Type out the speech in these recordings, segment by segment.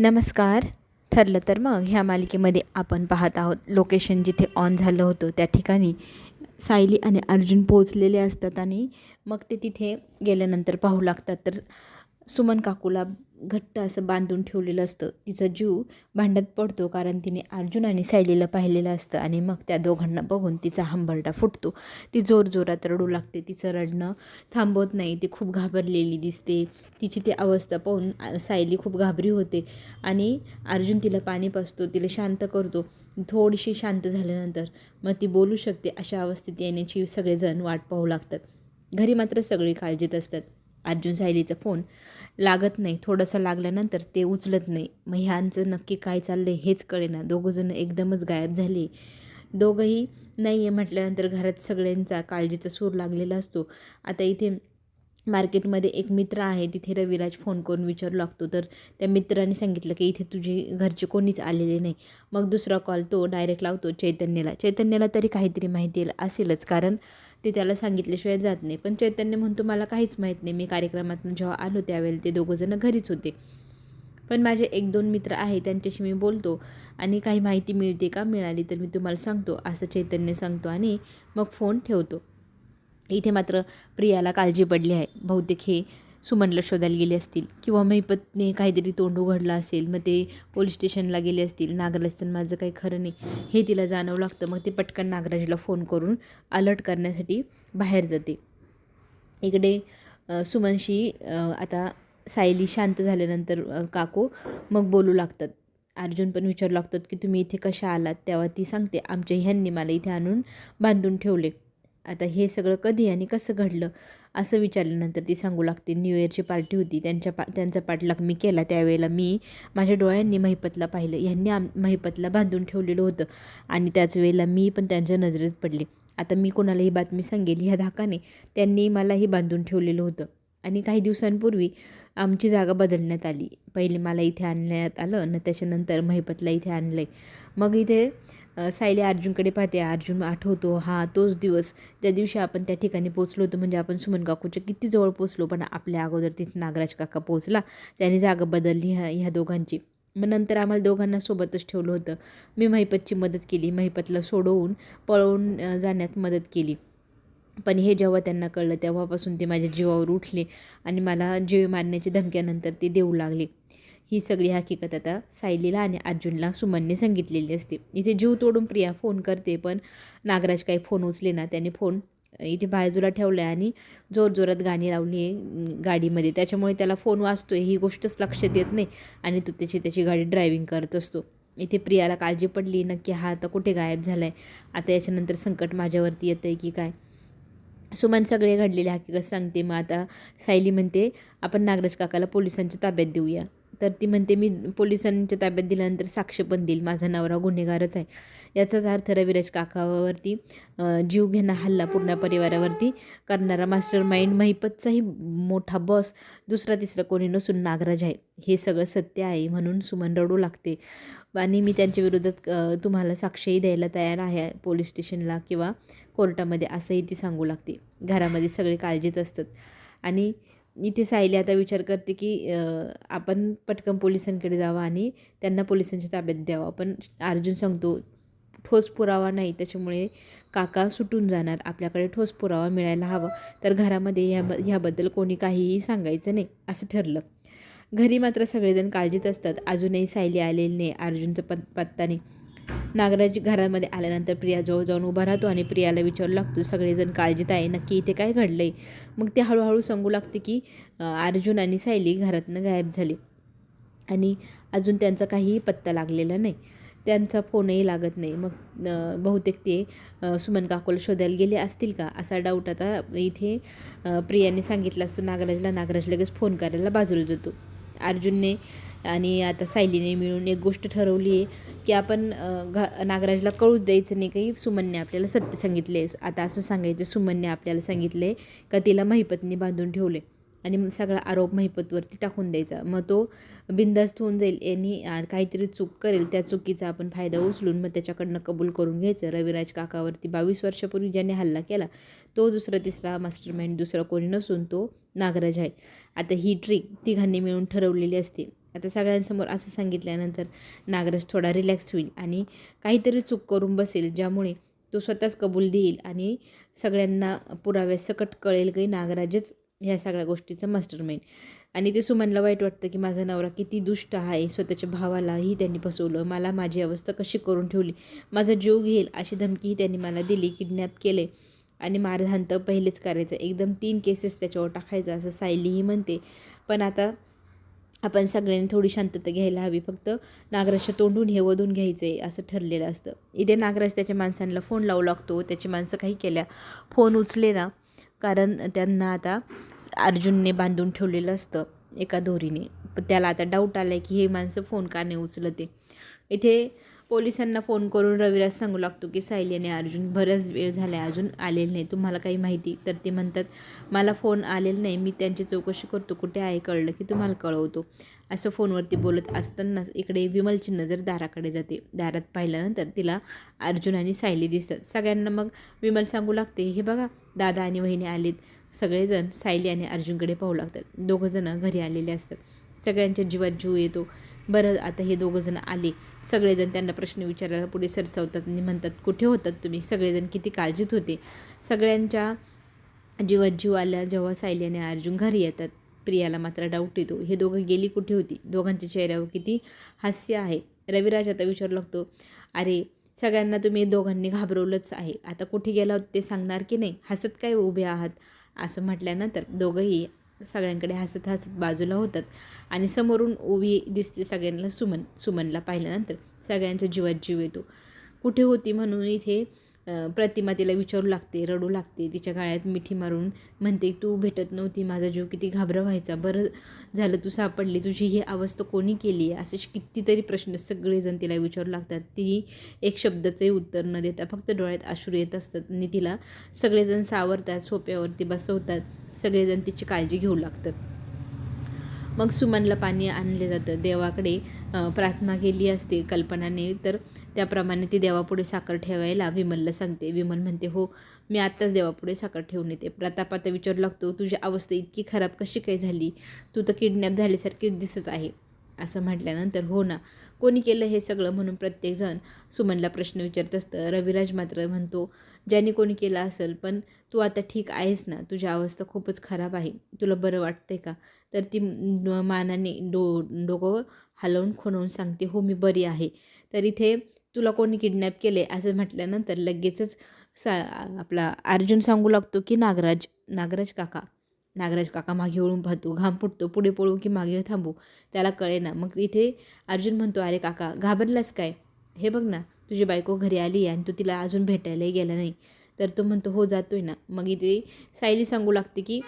नमस्कार. ठरलं तर मग ह्या मालिकेमध्ये आपण पाहत आहोत लोकेशन जिथे ऑन झालं होतं त्या ठिकाणी सायली आणि अर्जुन पोहोचलेले असतात आणि मग ते तिथे गेल्यानंतर पाहू लागतात. तर सुमन काकूला घट्ट असं बांधून ठेवलेलं असतं. तिचा जीव भांड्यात पडतो कारण तिने अर्जुन आणि सायलीला पाहिलेलं असतं आणि मग त्या दोघांना बघून तिचा हंबरडा फुटतो. ती जोरजोरात रडू लागते. तिचं रडणं थांबवत नाही. ती खूप घाबरलेली दिसते. तिची ती अवस्था पाहून सायली खूप घाबरी होते आणि अर्जुन तिला पाणी पाजतो तिला शांत करतो. थोडीशी शांत झाल्यानंतर मग ती बोलू शकते. अशा अवस्थेत येण्याची सगळेजण वाट पाहू लागतात. घरी मात्र सगळी काळजीत असतात. अर्जुन सायलीचा फोन. लागत नाही थोडंसं लागल्यानंतर ते उचलत नाही. मग ह्यांचं नक्की काय चाललं आहे हेच कळेना. दोघंजणं एकदमच गायब झाले. दोघंही नाही आहे म्हटल्यानंतर घरात सगळ्यांचा काळजीचा सूर लागलेला असतो. आता इथे मार्केटमध्ये एक मित्र आहे तिथे रविराज फोन करून विचारू लागतो. तर त्या मित्राने सांगितलं की इथे तुझे घरचे कोणीच आलेले नाही. मग दुसरा कॉल तो डायरेक्ट लावतो चैतन्याला. चैतन्याला तरी काहीतरी माहिती असेलच. कारण ते त्याला सांगितल्याशिवाय जात नाही. पण चैतन्य म्हणतो मला काहीच माहीत नाही. मी कार्यक्रमातून जेव्हा आलो त्यावेळी ते दोघंजणं घरीच होते. पण माझे एक दोन मित्र आहे त्यांच्याशी मी बोलतो आणि काही माहिती मिळते का मिळाली तर मी तुम्हाला सांगतो. असं चैतन्य सांगतो आणि मग फोन ठेवतो. इथे मात्र प्रियाला काळजी पडली आहे. बहुतेक हे सुमनला शोधायला गेले असतील किंवा मैपतने काहीतरी तोंड उघडलं असेल मग ते पोलीस स्टेशनला गेले असतील. नागराजचं माझं काही खरं नाही. हे तिला जाणवं लागतं. मग ते पटकन नागराजला फोन करून अलर्ट करण्यासाठी बाहेर जाते. इकडे सुमनशी आता सायली शांत झाल्यानंतर काको काकू मग बोलू लागतात. अर्जुन पण विचारू लागतात की तुम्ही इथे कशा आलात? तेव्हा ती सांगते आमच्या ह्यांनी मला इथे आणून बांधून ठेवले. आता हे सगळं कधी आणि कसं घडलं असं विचारल्यानंतर ती सांगू लागते न्यू इयरची पार्टी होती त्यांच्या पा त्यांचा पाठलाग मी केला त्यावेळेला. मी माझ्या डोळ्यांनी महिपतला पाहिलं ह्यांनी आम महिपतला बांधून ठेवलेलं होतं आणि त्याच वेळेला मी पण त्यांच्या नजरेत पडले. आता मी कोणाला ही बातमी सांगेल ह्या धाकाने त्यांनी मलाही बांधून ठेवलेलं होतं आणि काही दिवसांपूर्वी आमची जागा बदलण्यात आली. पहिले मला इथे आणण्यात आलं न त्याच्यानंतर महिपतला इथे आणलं आहे मग इथे सायली अर्जुनकडे पाहते. अर्जुन आठवतो हा तोच दिवस ज्या दिवशी आपण त्या ठिकाणी पोचलो होतो म्हणजे आपण सुमन काकूच्या किती जवळ पोचलो पण आपल्या अगोदर तिथे नागराज काका पोचला त्याने जागा बदलली ह्या ह्या दोघांची. मग नंतर आम्हाला दोघांना सोबतच ठेवलं होतं. मी महिपतची मदत केली. महिपतला सोडवून पळवून जाण्यात मदत केली. पण हे जेव्हा त्यांना कळलं तेव्हापासून ते माझ्या जीवावर उठले आणि मला जीव मारण्याची धमक्यानंतर ते देऊ लागले. ही सगळी हकीकत आता सायलीला आणि अर्जुनला सुमनने सांगितलेली असते. इथे जीव तोडून प्रिया फोन करते पण नागराज काही फोन उचले ना त्याने फोन इथे बाजूला ठेवला आहे आणि जोरजोरात गाणी लावली आहे गाडीमध्ये. त्याच्यामुळे त्याला फोन वाचतो आहे ही गोष्टच लक्षात येत नाही आणि तो त्याची त्याची गाडी ड्रायव्हिंग करत असतो. इथे प्रियाला काळजी पडली नक्की हा आता कुठे गायब झाला आहे आता याच्यानंतर संकट माझ्यावरती येतं आहे की काय? सुमन सगळे घडलेले हकीकत सांगते. मग आता सायली म्हणते आपण नागराज काकाला पोलिसांच्या ताब्यात देऊया. तर ती म्हणते मी पोलिसांच्या ताब्यात दिल्यानंतर साक्ष पण देईल. माझा नवरा गुन्हेगारच आहे. याचाच अर्थ रविराज काकावरती जीव घेणा हल्ला पूर्ण परिवारावरती करणारा मास्टर माइंड महिपतचाही मोठा बॉस दुसरा तिसरा कोणी नसून नागराज आहे. हे सगळं सत्य आहे म्हणून सुमन रडू लागते. आणि मी त्यांच्या विरोधात तुम्हाला साक्षही द्यायला तयार आहे पोलीस स्टेशनला किंवा कोर्टामध्ये असंही ती सांगू लागते. घरामध्ये सगळे काळजीत असतात. आणि इथे सायली आता विचार करते की आपण पटकन पोलिसांकडे जावं आणि त्यांना पोलिसांच्या ताब्यात द्यावं. पण अर्जुन सांगतो ठोस पुरावा नाही त्याच्यामुळे काका सुटून जाणार. आपल्याकडे ठोस पुरावा मिळायला हवा. तर घरामध्ये ह्या ह्याबद्दल कोणी काहीही सांगायचं नाही असं ठरलं. घरी मात्र सगळेजण काळजीत असतात. अजूनही सायली आलेली नाही अर्जुनचं पत पत्ता नाही. नागराज घरामध्ये आल्यानंतर प्रिया जवळ जाऊन उभा राहतो आणि प्रियाला विचारू लागतो सगळेजण काळजीत आहे नक्की इथे काय घडलं आहे मग ते हळूहळू सांगू लागते की अर्जुन आणि सायली घरातनं गायब झाले. आणि अजून त्यांचा काहीही पत्ता लागलेला नाही. त्यांचा फोनही लागत नाही. मग बहुतेक ते सुमन काकोला शोधायला गेले असतील का? असा डाऊट आता इथे प्रियाने सांगितला असतो. नागराजला नागराज लगेच फोन करायला बाजूला जातो अर्जुनने आणि आता सायलीने मिळून एक गोष्ट ठरवली आहे की आपण घ नागराजला कळूच द्यायचं नाही काही सुमनने आपल्याला सत्य सांगितले. आता असं सांगायचं सुमनने आपल्याला सांगितले का तिला महिपतनी बांधून ठेवले आणि मग सगळा आरोप महिपतवरती टाकून द्यायचा. मग तो बिंदास्त होऊन जाईल. यांनी काहीतरी चूक करेल. त्या चुकीचा आपण फायदा उचलून मग त्याच्याकडनं कबूल करून घ्यायचं. रविराज काकावरती बावीस वर्षापूर्वी ज्याने हल्ला केला तो दुसरा तिसरा मास्टर माइंड दुसरा कोणी नसून तो नागराज आहे. आता ही ट्रिक तिघांनी मिळून ठरवलेली असते. आता सगळ्यांसमोर असं सांगितल्यानंतर नागराज थोडा रिलॅक्स होईल आणि काहीतरी चूक करून बसेल ज्यामुळे तो स्वतःच कबूल देईल आणि सगळ्यांना पुराव्यासकट कळेल की नागराजच ह्या सगळ्या गोष्टीचं मास्टर माइंड आणि ते सुमनला वाईट वाटतं की माझा नवरा किती दुष्ट आहे स्वतःच्या भावालाही त्यांनी फसवलं मला माझी अवस्था कशी करून ठेवली माझा जीव घेईल अशी धमकीही त्यांनी मला दिली किडनॅप केले. आणि मारहाण तर पहिलेच करायचं एकदम तीन केसेस त्याच्यावर टाकायचं असं सायलीही म्हणते. पण आता आपण सगळ्यांनी थोडी शांतता घ्यायला हवी. फक्त नागराजच्या तोंडून हे वधून घ्यायचं आहे असं ठरलेलं असतं. इथे नागराज त्याच्या माणसांना फोन लावू लागतो. त्याची माणसं काही केल्या फोन उचले ना कारण त्यांना आता अर्जुनने बांधून ठेवलेलं असतं एका दोरीने. पण त्याला आता डाऊट आला आहे की हे माणसं फोन का नाही उचलते? इथे पोलिसांना फोन करून रविराज सांगू लागतो की सायली आणि अर्जुन बराच वेळ झाला आहे अजून आलेलं नाही. तुम्हाला काही माहिती? तर ते म्हणतात मला फोन आलेला नाही. मी त्यांची चौकशी करतो. कुठे आहे कळलं की तुम्हाला कळवतो. असं फोनवरती बोलत असतानाच इकडे विमलची नजर दाराकडे जाते. दारात पाहिल्यानंतर तिला अर्जुन आणि सायली दिसतात. सगळ्यांना मग विमल सांगू लागते हे बघा दादा आणि वहिनी आलेत. सगळेजण सायली आणि अर्जुनकडे पाहू लागतात. दोघंजणं घरी आलेले असतात. सगळ्यांच्या जीवात जीव येतो. बरं आता हे दोघंजण आले. सगळेजण त्यांना प्रश्न विचारायला पुढे सरसावतात आणि म्हणतात कुठे होतात तुम्ही? सगळेजण किती काळजीत होते. सगळ्यांच्या जीवात जीव आल्या जेव्हा सायली आणि अर्जुन घरी येतात प्रियाला मात्र डाऊट येतो. हे दोघं गेली कुठे होती? दोघांच्या चेहऱ्यावर किती हास्य आहे. रविराज आता विचारू लागतो अरे सगळ्यांना तुम्ही दोघांनी घाबरवलंच आहे. आता कुठे गेला होत ते सांगणार की नाही? हसत काय उभे आहात? असं म्हटल्यानंतर दोघंही सगळ्यांकडे हसत हसत बाजूला होतात. आणि समोरून उभी दिसते सगळ्यांना सुमन सुमनला पाहिल्यानंतर. सगळ्यांच्या जीवात जीव येतो. कुठे होती म्हणून इथे प्रतिमा तिला विचारू लागते रडू लागते तिच्या गाळ्यात मिठी मारून म्हणते तू भेटत नव्हती माझा जीव किती घाबरा व्हायचा बरं झालं तू सापडली तुझी ही अवस्था कोणी केली? आहे असे कितीतरी प्रश्न सगळेजण तिला विचारू लागतात. ती एक शब्दाचंही उत्तर न देता फक्त डोळ्यात आश्रू येत असतात आणि तिला सगळेजण सावरतात सोप्यावरती बसवतात सगळेजण तिची काळजी घेऊ लागतात. मग सुमनला पाणी आणले जातं. देवाकडे प्रार्थना केली असते कल्पनाने तर त्याप्रमाणे ती देवापुढे साखर ठेवायला विमलला सांगते. विमल म्हणते हो मी आत्ताच देवापुढे साखर ठेवून येते. प्रताप आता विचारू लागतो तुझी अवस्था इतकी खराब कशी काय झाली? तू तर किडनॅप झाल्यासारखीच दिसत आहे. असं म्हटल्यानंतर हो ना कोणी केलं हे सगळं? म्हणून प्रत्येकजण सुमनला प्रश्न विचारत असतं. रविराज मात्र म्हणतो ज्याने कोणी केलं असेल पण तू आता ठीक आहेस ना? तुझी अवस्था खूपच खराब आहे. तुला बरं वाटतंय का? तर ती मानाने डो डोकं हलवून खुणवून सांगते हो मी बरी आहे. तर इथे तुला कोणी किडनॅप केले असं म्हटल्यानंतर लगेचच सा आपला अर्जुन सांगू लागतो की नागराज नागराज काका नागराज काका मागे वळून पाहतो. घाम फुटतो. पुढे पळू की मागे थांबू. त्याला कळे ना मग इथे अर्जुन म्हणतो अरे काका घाबरलास काय? हे बघ ना तुझी बायको घरी आली आणि तू तिला अजून भेटायलाही गेला नाही. तर तो म्हणतो हो जातोय ना. मग इथे सायली सांगू लागते की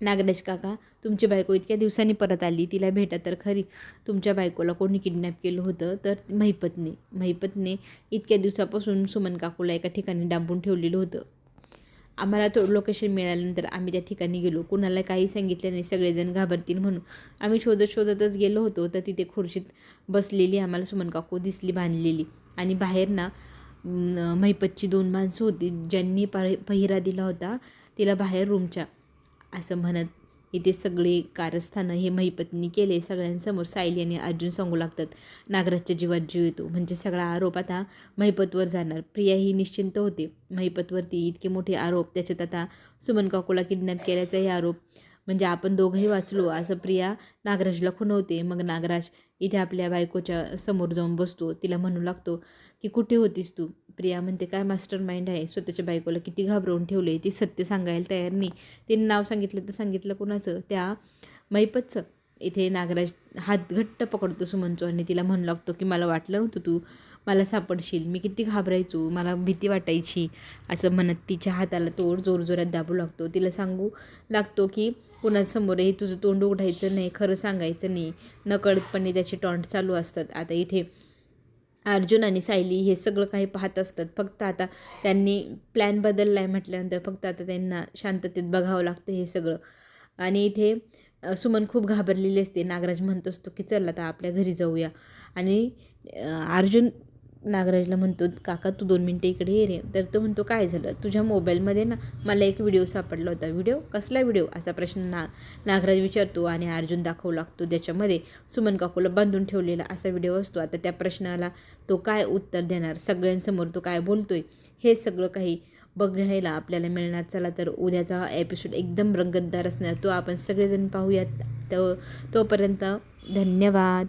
नागराज काका तुमची बायको इतक्या दिवसांनी परत आली तिला भेटा तर खरी. तुमच्या बायकोला कोणी किडनॅप केलं होतं तर महिपतने महिपतने इतक्या दिवसापासून सुमन काकूला एका ठिकाणी डांबून ठेवलेलं होतं. आम्हाला तो लोकेशन मिळाल्यानंतर आम्ही त्या ठिकाणी गेलो. कुणाला काही सांगितलं नाही सगळेजण घाबरतील म्हणून. आम्ही शोधत शोधतच गेलो होतो तर तिथे खुर्शीत बसलेली आम्हाला सुमन काकू दिसली बांधलेली. आणि बाहेर ना महिपतची दोन माणसं होती ज्यांनी पहिरा दिला होता तिला बाहेर रूमच्या असं म्हणत इथे सगळे कारस्थानं हे महिपतनी केले. सगळ्यांसमोर सायली आणि अर्जुन सांगू लागतात नागराजच्या जीवात जीव येतो. म्हणजे सगळा आरोप आता महिपतवर जाणार. प्रिया ही निश्चिंत होते. महिपतवरती इतके मोठे आरोप त्याच्यात आता सुमन काकूला किडनॅप केल्याचाही आरोप. म्हणजे आपण दोघंही वाचलो. असं प्रिया नागराजला खुणवते. मग नागराज इथे आपल्या बायकोच्या समोर जाऊन बसतो तिला म्हणू लागतो की कुठे होतीस तू? प्रिया म्हणते काय मास्टर माइंड आहे? स्वतःच्या बायकोला किती घाबरवून ठेवले ती सत्य सांगायला तयार नाही. तिने नाव सांगितलं तर सांगितलं कुणाचं? त्या मैपतचं. इथे नागराज हात घट्ट पकडतो सुमनचो आणि तिला म्हणू लागतो की मला वाटलं नव्हतं तू मला सापडशील मी किती घाबरायचो मला भीती वाटायची. असं म्हणत तिच्या हाताला तोड जोरजोरात दाबू लागतो. तिला सांगू लागतो की कुणासमोरही तुझं तोंड उघडायचं नाही खरं सांगायचं नाही. नकळतपणे त्याचे टॉन्ट चालू असतात. आता इथे अर्जुन आणि सायली हे सगळं काही पाहत असतात. फक्त आता त्यांनी प्लॅन बदलला आहे म्हटल्यानंतर फक्त आता त्यांना शांततेत बघावं लागतं हे सगळं. आणि इथे सुमन खूप घाबरलेली असते. नागराज म्हणत असतो की चल आता आपल्या घरी जाऊया. आणि अर्जुन नागराजला म्हणतो काका तू दोन मिनटं इकडे ये रे. तर तो म्हणतो काय झालं? तुझ्या मोबाईलमध्ये ना मला एक व्हिडिओ सापडला होता. व्हिडिओ? कसला व्हिडिओ? असा प्रश्न ना नागराज विचारतो आणि अर्जुन दाखवू लागतो त्याच्यामध्ये सुमन काकूला बांधून ठेवलेला असा व्हिडिओ असतो. आता त्या प्रश्नाला तो काय उत्तर देणार? सगळ्यांसमोर तो काय बोलतोय? हे सगळं काही बघायला आपल्याला मिळणार. चला तर उद्याचा एपिसोड एकदम रंगतदार असणार. तो आपण सगळेजण पाहूयात. तो तोपर्यंत धन्यवाद.